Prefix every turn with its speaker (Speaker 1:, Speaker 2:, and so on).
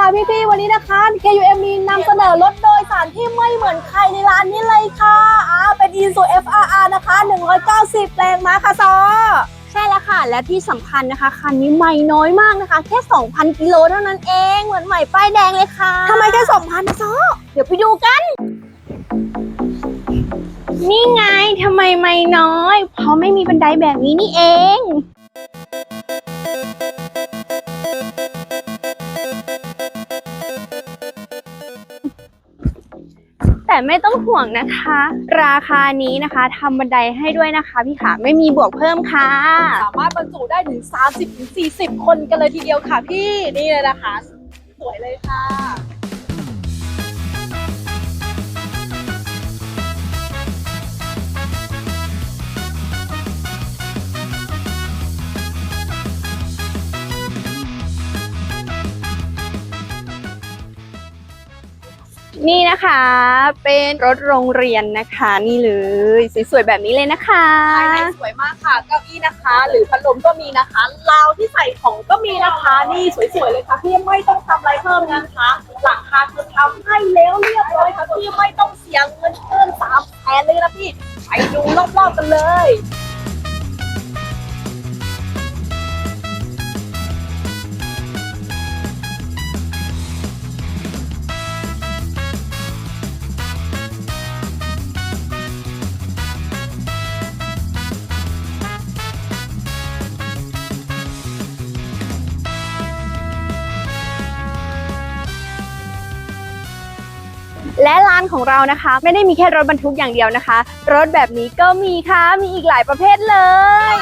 Speaker 1: ค่ะพี่ๆวันนี้นะคะ KUM มีนำเสนอรถโดยสารที่ไม่เหมือนใครในร้านนี้เลยค่ะอ่าเป็น Isuzu FRR นะคะ 190แรงม้าค่ะซอใช่แล้วค่ะและที่สำคัญนะคะคันนี้ใหม่น้อยมากนะคะ แค่ 2,000 กิโลเท่านั้นเองเหมือนใหม่ป้ายแดงเลยค่ะทำไมแค่ 2,000นะซอเดี๋ยวไปดูกัน นี่ไงทำไมไม่น้อย เพราะไม่มีบันไดแบบนี้นี่เอง แต่ไม่ต้องห่วงนะคะ ราคานี้นะคะทำบันไดให้ด้วยนะคะพี่ขาไม่มีบวกเพิ่มค่ะ
Speaker 2: สามารถบรรจุได้ถึง 30-40 คนกันเลยทีเดียวค่ะพี่นี่เลยนะคะ สวยเลยค่ะ
Speaker 1: นี่นะคะเป็นรถโรงเรียนนะคะนี่เลยสวยๆแบบนี้เลยนะคะ
Speaker 2: ภายในสวยมากค่ะเก้าอี้นะคะ หรือพัดลมก็มีนะคะราวที่ใส่ของก็มีนะคะนี่สวยๆเลยค่ะพี่ไม่ต้องทำอะไรเพิ่มนะคะหลังคาคือทำให้แล้วเรียบร้อยค่ะพี่ไม่ต้องเสียเงินเกินสามแสนเลยนะพี่ไปดูรอบๆกันเลย
Speaker 1: และร้านของเรานะคะ ไม่ได้มีแค่รถบรรทุกอย่างเดียวนะคะ รถแบบนี้ก็มีค่ะมีอีกหลายประเภทเลย